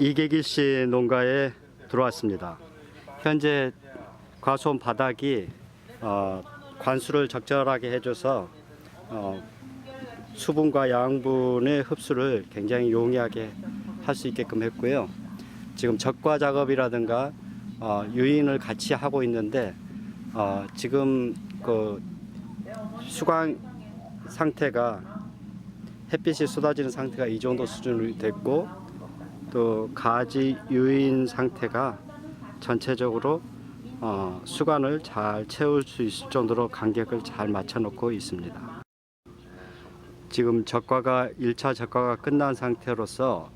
이계길 씨 농가에 들어왔습니다. 현재 과수원 바닥이 어, 관수를 적절하게 해줘서 어, 수분과 양분의 흡수를 굉장히 용이하게 할 수 있게끔 했고요. 지금 적과 작업이라든가 어, 유인을 같이 하고 있는데 어, 지금 그 수광 상태가 햇빛이 쏟아지는 상태가 이 정도 수준이 됐고 또 가지 유인 상태가 전체적으로 어, 수관을 잘 채울 수 있을 정도로 간격을 잘 맞춰놓고 있습니다. 지금 적과가 1차 적과가 끝난 상태로서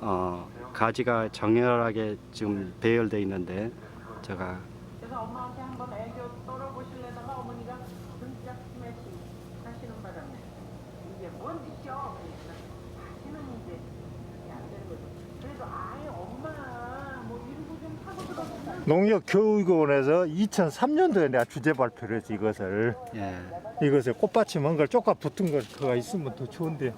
어, 가지가 정렬하게 지금 배열돼 있는데 제가 어머니가 진짜 스매시 하시는 바람에 이게 뭔 짓이요? 그러니까 다시는 이제 이게 안 되는 거죠. 그래도 아예 엄마 뭐 이러고 좀 하고 들어보면 농협 교육원에서 2003년도에 내가 주제 발표를 했지 이것을 예, 이것을 꽃받침 한걸 쪼까 붙은 걸 그가 있으면 더 좋은데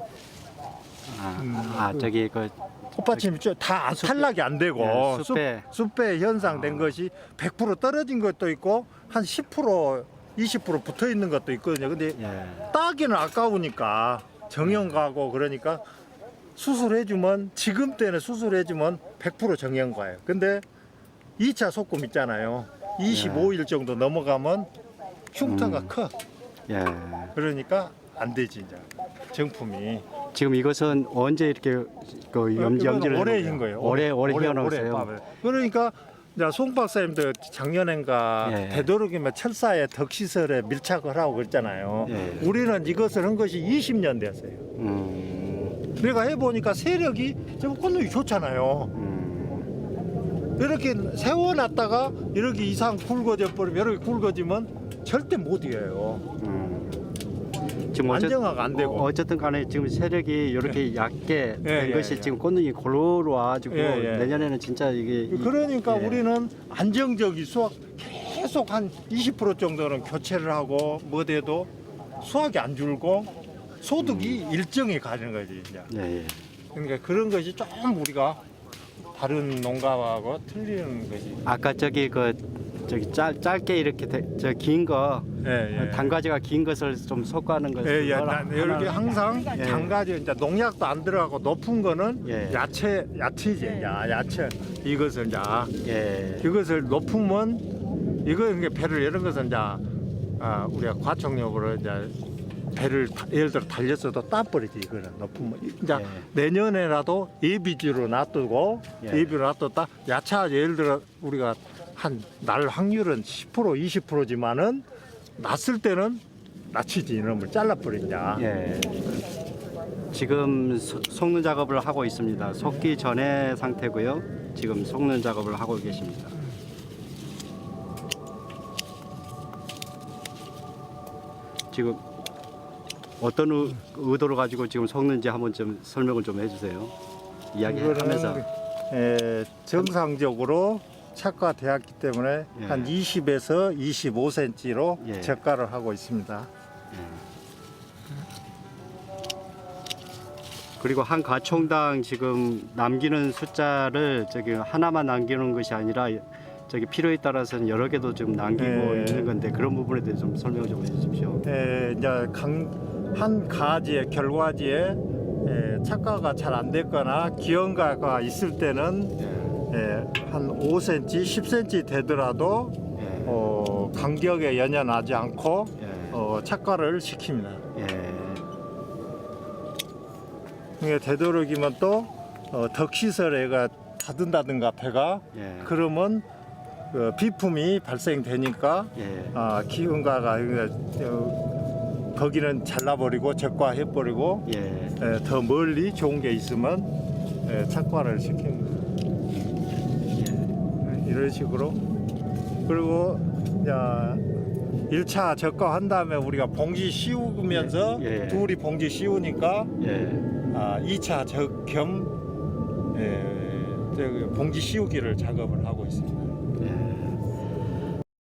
아, 음, 아 그- 저기 그 꽃받침이 좀다 탈락이 안 되고 예, 숲- 숲에. 숲 에 현상된 아. 것이 100% 떨어진 것도 있고 한 10% 20% 붙어 있는 것도 있거든요. 근데 예, 따기는 아까우니까 정형 가고 그러니까 수술해주면 지금 때는 수술해주면 100% 정형 가요. 근데 2차 소금 있잖아요. 25일 정도 넘어가면 흉터가 음. 커. 예. 그러니까 안 되지 이제 정품이. 지금 이것은 언제 이렇게 그 염, 이건 염지를 올해 해놓은 흰 거예요. 올해 올해. 밤에. 그러니까 이제 송 박사님도 작년엔가 예. 되도록이면 철사의 덕시설에 밀착을 하고 그랬잖아요. 예. 우리는 이것을 한 것이 20년 됐어요. 음, 내가 해보니까 세력이 좀 꼴록이 좋잖아요. 음, 이렇게 세워놨다가 이렇게 이상 굵어져 버리면 이렇게 굵어지면 절대 못 이겨요. 음. 지금 안정화가 안 되고. 어 쨌든 간에 지금 세력이 이렇게 얕게 된 예, 것이 예. 지금 꽃눈이 골고루 와가지고 예, 예. 내년에는 진짜 이게 이- 그러니까 예. 우리는 안정적인 수확 계속 한 20% 정도는 교체를 하고 뭐 돼도 수확이 안 줄고 소득이 일정히 가는 거지 이제. 예, 예. 그러니까 그런 것이 좀 우리가 다른 농가하고 틀리는 것이. 아까 저기 그 저기 짧, 짧게 이렇게 저긴거 예, 예. 단가지가 긴 것을 좀 솎아는 것을 예, 예, 난 이렇게 항상 예. 장가지 이제 농약도 안 들어가고 높은 거는 예. 야채 야채지 야 야채 이것을 이제 예. 이것을 높으면 이거 이게 배를 이런 것은 이제 아, 우리가 과청력으로 이제 배를 다- 예를 들어 달렸어도 따버리지 이거는 높으면 이제 예. 내년에라도 예비지로 놔두고 예. 예비로 놔뒀다 야차 예를 들어 우리가 한 날 확률은 10% 20%지만은 났을 때는 낮추지 이놈을 잘라버린다. 예. 지금 소- 속는 작업을 하고 있습니다. 속기 전의 상태고요. 지금 속는 작업을 하고 계십니다. 지금 어떤 의, 의도를 가지고 지금 속는지 한번 좀 설명을 좀 해주세요. 이야기하면서 이거는, 에, 정상적으로 착과되었기 때문에 예. 한 20에서 25cm로 예. 적과를 하고 있습니다. 그리고 한 가총당 지금 남기는 숫자를 저기 하나만 남기는 것이 아니라 저기 필요에 따라서는 여러 개도 좀 남기고 예. 있는 건데 그런 부분에 대해서 좀 설명 좀 해주십시오. 에, 이제 강, 한 가지의 결과지에 에, 착과가 잘 안 됐거나 기형가가 있을 때는 예. 에, 한 5cm, 10cm 되더라도 예. 어, 간격에 연연하지 않고 예. 어, 착과를 시킵니다. 예. 이게 되도록이면 또 어, 덕시설에가 닫은다든가 배가 예. 그러면 그 비품이 발생되니까 예. 아, 기운가가 어, 거기는 잘라버리고 적과해버리고 예. 에, 더 멀리 좋은 게 있으면 에, 착과를 시킵니다. 에, 이런 식으로 그리고 야 1차 적과한 다음에 우리가 봉지 씌우면서 예, 예. 둘이 봉지 씌우니까 예. 아, 2차 적겸 에, 저기 봉지 씌우기를 작업을 하고 있습니다. 예.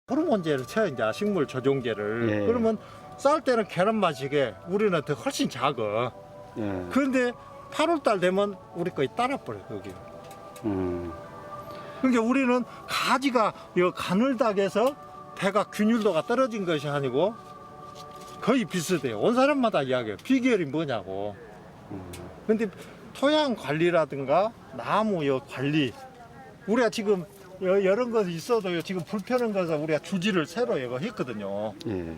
호르몬제를 쳐야 이제 식물 조종제를 예. 그러면 쌀 때는 계란 맛이게 우리는 더 훨씬 작아. 예. 그런데 8월 달 되면 우리 거의 따라 버려 거기. 음. 그러니까 우리는 가지가 이 가늘다해서 배가 균일도가 떨어진 것이 아니고 거의 비슷해요. 온 사람마다 이야기해요. 비결이 뭐냐고. 음. 근데 토양 관리라든가 나무 요 관리 우리가 지금 여- 이런 것이 있어도 지금 불편한 것은 우리가 주지를 새로 이거 했거든요. 예.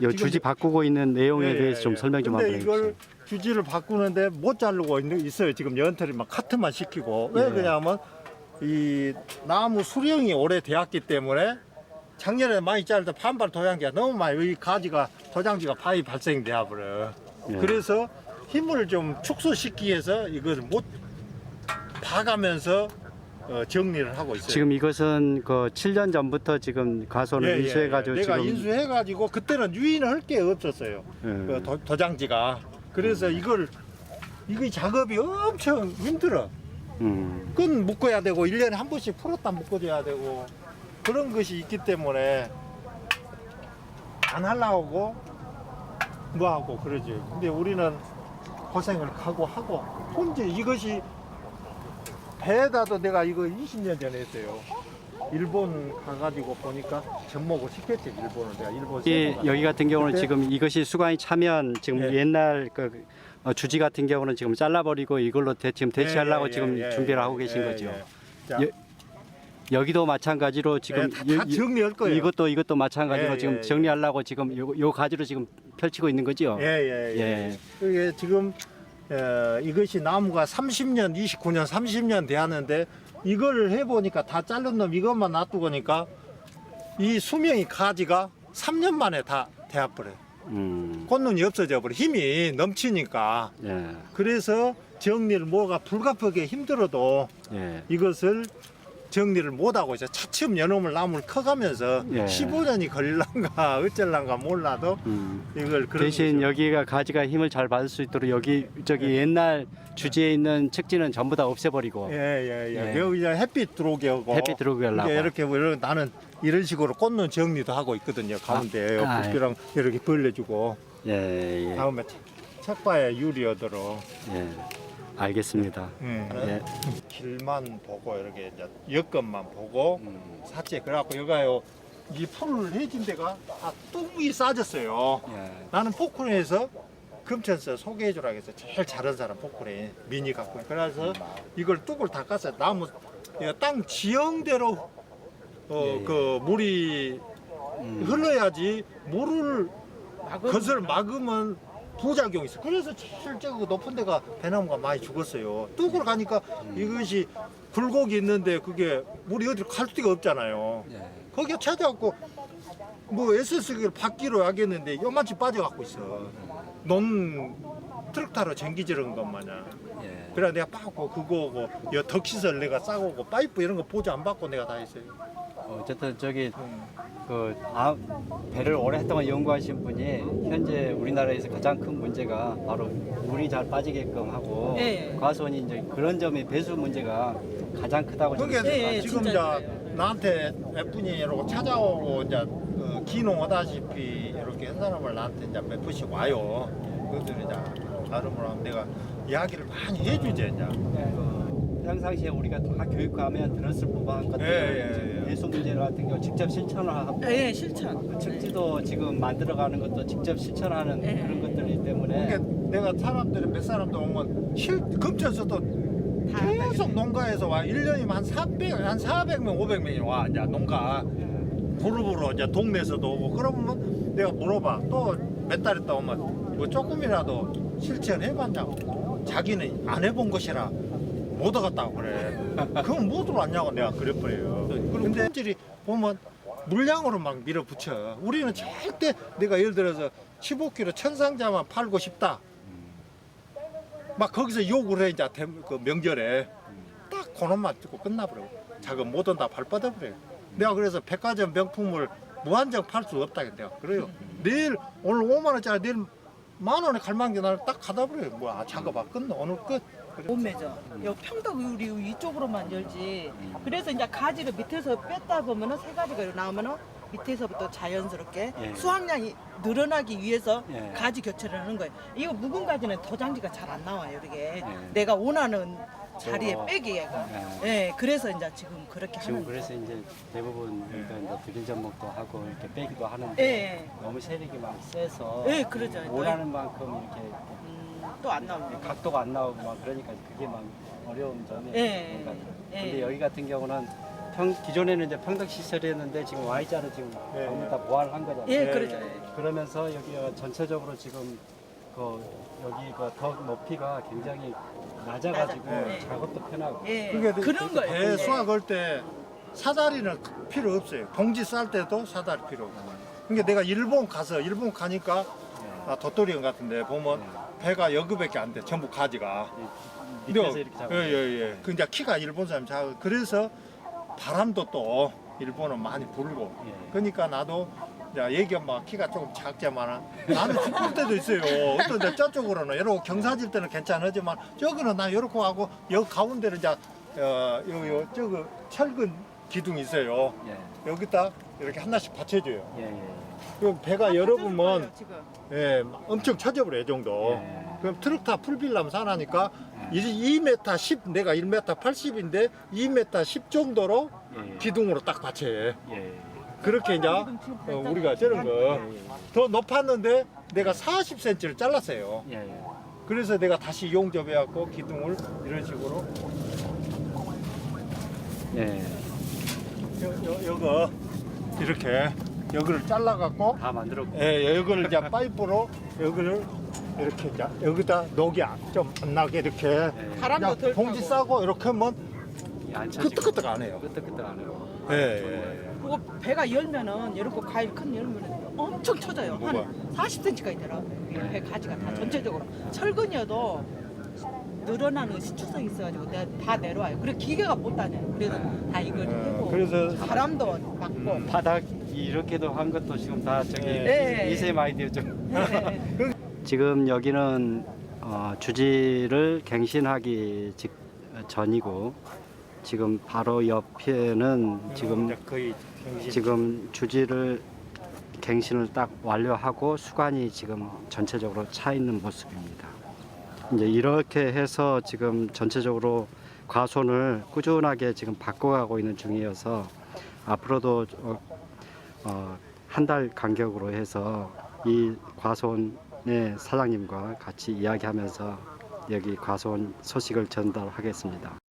요 주지 바꾸고 있는 내용에 예, 대해서 예, 좀 예. 설명 좀 근데 한번 해주세요. 주지를 바꾸는데 못 자르고 있는 있어요. 지금 연털이 막 카트만 시키고 왜 예. 그러냐면 이 나무 수령이 오래 되었기 때문에 작년에 많이 때 반발 도장기가 너무 많이 이 가지가 도장지가 파이 발생돼 버려. 예. 그래서 힘을 좀 축소시키기 위해서 이걸 못 봐가면서 어, 정리를 하고 있어요. 지금 이것은 그 7년 전부터 지금 가손을 예, 예, 인수해가지고 예. 내가 지금 인수해가지고 그때는 유인을 할 게 없었어요. 예. 그 도, 도장지가 그래서 이걸 이거 작업이 엄청 힘들어. 음. 끈 묶어야 되고 일년에한 번씩 풀었다 묶어줘야 되고 그런 것이 있기 때문에 안 하려고 뭐하고 그러지. 근데 우리는 고생을 하고 하고 혼자 이것이 배에다도 내가 이거 20년 전에 했어요. 일본 가가지고 보니까 접목을 시켰지 일본을 내가 일본 이 세부 여기 같은 경우는 그때- 지금 이것이 수강이 차면 지금 예. 옛날 그 어, 주지 같은 경우는 지금 잘라버리고 이걸로 대, 지금 대체하려고 예, 예, 지금 예, 준비를 예, 하고 계신 예, 거죠. 예. 자, 여기도 마찬가지로 지금 예, 다, 다 이- 이- 정리할 거예요. 이것도 이것도 마찬가지로 예, 지금 예, 예. 정리하려고 지금 요, 요 가지로 지금 펼치고 있는 거죠. 예 예 예. 예. 그게 지금 어, 이것이 나무가 30년, 29년, 30년 되었는데 이걸 해보니까 다 자른 놈 이것만 놔두고니까 이 수명이 가지가 3년 만에 다 되어버려요. 음. 꽃눈이 없어져 버려. 힘이 넘치니까. 예. 그래서 정리를 뭐가 불가피하게 힘들어도 예. 이것을 정리를 못하고 있어요. 차츰 연놈을 나무를 커가면서 예. 15년이 걸릴란가 어쩔란가 몰라도 음. 이걸 그런 대신 거죠. 여기가 가지가 힘을 잘 받을 수 있도록 여기 저기 옛날 주지에 있는 책지는 전부 다 없애버리고 예 예 예. 예. 여기 이제 햇빛 들어오게 하고 햇빛 들어오게 하려고. 이제 이렇게 뭐 이런 나는 이런 식으로 꽃눈 정리도 하고 있거든요. 가운데 아, 아, 붓비랑 이렇게 벌려주고 예, 예, 다음에 책바에 유리 얻도록 예. 알겠습니다. 음. 예. 길만 보고 이렇게 이제 여건만 보고 음. 샀지. 그래갖고 여가요 이 풀을 해진 데가 다 뚝이 싸졌어요. 예. 나는 포크레에서 금천서 소개해주라 해서 제일 잘한 사람 포크레 미니 갖고 그래서 이걸 뚝을 닦았어요 나무 이거 땅 지형대로 어 예, 예. 그 물이 음. 흘러야지 물을 그것을 막으면 부작용이 있어 그래서 제일 저 높은 데가 배나무가 많이 죽었어요 뚝을 가니까 음. 이것이 굴곡이 있는데 그게 물이 어디로 갈 데가 없잖아요 예. 거기에 찾아갖고 뭐 SS기를 받기로 하겠는데 요만치 빠져갖고 있어. 논 트럭 타러 쟁기지른 것 마냥. 예. 그래 내가 빠고 그거고 여 덕시설 내가 싸고고 파이프 이런 거 보조 안 받고 내가 다 했어요. 어쨌든 저기 음. 그 아, 배를 오랫동안 연구하신 분이 현재 우리나라에서 가장 큰 문제가 바로 물이 잘 빠지게끔 하고 예, 예. 과수원이 이제 그런 점이 배수 문제가 가장 크다고 저는 그게 예, 예, 지금 이제 진짜 그래요. 나한테 몇 분이 이러고 찾아오고 이제 그 기농 오다시피 이렇게 한 사람을 나한테 이제 몇 분씩 와요. 그들이 이제 나름으로 하면 내가 이야기를 많이 해주지 이제. 그 평상시에 우리가 다 교육하면 들었을 법한 것들 예, 예, 예. 배수 문제 같은 경우 직접 실천을 하고 예, 실천. 그 측지도 지금 만들어가는 것도 직접 실천하는 네. 그런 것들이기 때문에. 그러니까 내가 사람들이 몇 사람도 오면 실 금천서도 다 계속 농가에서 와. 1년이면 한 400, 한 400명, 500명이 와 이제 농가. 그룹으로 이제 동네에서도 오고. 그러면 내가 물어봐. 또 몇 달 있다 오면 뭐 조금이라도 실천해봤냐고. 자기는 안 해본 것이라 못 얻었다고 그래. 그건 못 들어왔냐고 내가 그랬어요. 근데 들이 보면 물량으로 막 밀어붙여. 우리는 절대 내가 예를 들어서 15kg 천상자만 팔고 싶다. 막 거기서 욕을 해 이제 대- 그 명절에. 딱 그놈만 듣고 끝나버려. 자금 못 온다 발 뻗어버려. 내가 그래서 백화점 명품을 무한정 팔 수 없다 내가. 그래요. 내일 오늘 5만 원짜리 내일 만 원에 갈망기 나를 딱 가다 버려요 뭐야 작업 아 끝나 오늘 끝. 못 맺어. 여 평덕 우리 이쪽으로만 열지. 그래서 이제 가지를 밑에서 뺐다 보면은 새 가지가 나오면은 밑에서부터 자연스럽게 예. 수확량이 늘어나기 위해서 예. 가지 교체를 하는 거예요. 이거 묵은 가지는 도장지가 잘 안 나와요, 이게. 예. 내가 원하는 자리에 어. 빼기 얘가. 예. 예, 그래서 이제 지금 그렇게 지금 하는 그래서 이제 대부분 그러니까 이제 드린 전목도 하고 이렇게 빼기도 하는데 예, 너무 세력이 막 세서 예, 그러죠. 원하는 만큼 이렇게 음, 또안 나오고. 각도가 안 나오고 막 그러니까 그게 막 어려운 점이 예, 그러니까 예. 근데 여기 같은 경우는 평, 기존에는 이제 평덕 시설이었는데 지금 Y자로 지금 예, 전부 예. 다 보완한 거잖아요. 예, 예, 그러죠. 예. 그러면서 여기가 전체적으로 지금 그 여기 그더 높이가 굉장히 낮아가지고 낮아. 예. 작업도 편하고 예, 그게 그런 거예요. 배 예. 수확 할 때 사다리는 필요 없어요. 봉지 쌀 때도 사다리 필요 없고. 그러니까 내가 일본 가서 일본 가니까 아, 도토리원 같은데 보면 배가 여기밖에 안 돼. 전부 가지가. 밑에서 이렇게 잡고 예예예. 그 이제 키가 일본 사람 작아. 그래서 바람도 또 일본은 많이 불고. 예. 그러니까 나도 야 얘기 엄마 키가 조금 작지만 나는 죽을 때도 있어요. 어떤 데 저쪽으로는 이러고 경사질 때는 괜찮으지만 저기는 나 이렇게 하고 여기 가운데는 이제 어, 요, 요 저거 철근 기둥이 있어요. 예. 여기다 이렇게 하나씩 받쳐줘요. 예, 예. 그럼 배가 열어보면 거예요, 지금. 예, 엄청 쳐져버려 이 정도. 예. 그럼 트럭 타 풀빌라면 사나니까 이제 2m 10 내가 1m 80인데 2m 10 정도로 예. 기둥으로 딱 받쳐요. 예. 그렇게 이제 지금 어, 우리가 저런 거 더 높았는데 내가 40cm를 잘랐어요. 예. 예. 그래서 내가 다시 용접해갖고 기둥을 이런 식으로 예. 요, 요, 요거 이렇게 여기를 잘라갖고 다 만들었고. 예, 여기를 이제 파이프로 여기를 이렇게 이제 여기다 녹이 좀 안 나게 이렇게 예. 바람도 그냥 덜 봉지 타고. 싸고 이렇게 하면 안 쳐지고. 끄떡끄떡 안 해요. 끄떡끄떡 안 해요. 예, 예. 그거 배가 열면은 이렇게 과일 큰 열면은 엄청 쳐져요. 뭐가? 한 40cm까지 되라. 배 가지가 다 네. 전체적으로 철근이어도 늘어나는 시추성이 있어가지고 내가 다 내려와요. 그래 기계가 못 다녀요. 그래서 다 이걸 어, 해고 그래서 바람도 막고. 음, 바닥 이렇게도 한 것도 지금 다 저기 예. 이세 마이디어 좀. 네. 지금 여기는 어, 주지를 갱신하기 직 전이고 지금 바로 옆에는 지금 거의 경신 지금 주지를 갱신을 딱 완료하고 수관이 지금 전체적으로 차 있는 모습입니다. 이제 이렇게 해서 지금 전체적으로 과손을 꾸준하게 지금 바꿔가고 있는 중이어서 앞으로도 어, 한달 간격으로 해서 이 과손의 사장님과 같이 이야기하면서 여기 과손 소식을 전달하겠습니다.